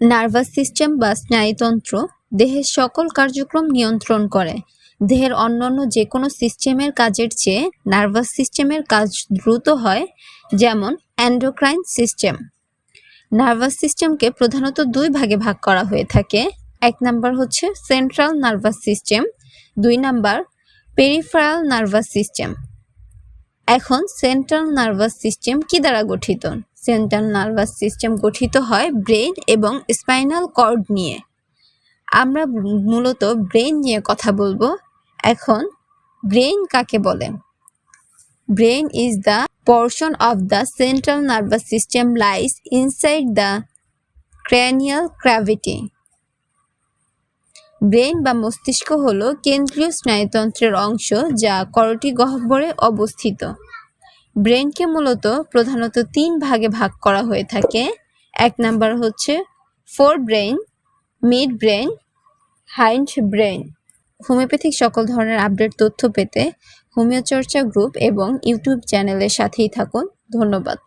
Nervous system বা স্নায়ুতন্ত্র দেহের সকল কার্যক্রম নিয়ন্ত্রণ করে। দেহের অন্যান্য যে কোনো সিস্টেমের কাজের চেয়ে নার্ভাস সিস্টেমের কাজ দ্রুত হয়, যেমন অ্যান্ডোক্রাইন সিস্টেম। নার্ভাস সিস্টেমকে প্রধানত দুই ভাগে ভাগ করা হয়ে থাকে। এক নাম্বার হচ্ছে সেন্ট্রাল নার্ভাস সিস্টেম, দুই নাম্বার পেরিফেরাল নার্ভাস সিস্টেম। এখন সেন্ট্রাল নার্ভাস সিস্টেম কি দ্বারা গঠিত? সেন্ট্রাল নার্ভাস সিস্টেম গঠিত হয় ব্রেন এবং স্পাইনাল কর্ড নিয়ে। আমরা মূলত ব্রেন নিয়ে কথা বলব। এখন ব্রেন কাকে বলে? Brain is the portion of the central nervous system lies inside the cranial cavity brain বা মস্তিষ্ক হলো কেন্দ্রীয় স্নায়ুতন্ত্রের অংশ যা করটি গহ্বরে অবস্থিত। ব্রেনকে মূলত প্রধানত তিন ভাগে ভাগ করা হয়ে থাকে। এক নাম্বার হচ্ছে four brain mid brain hind brain homeopathic সকল ধরনের আপডেট তথ্য পেতে হোমিওচর্চা গ্রুপ এবং ইউটিউব চ্যানেলের সাথেই থাকুন। ধন্যবাদ।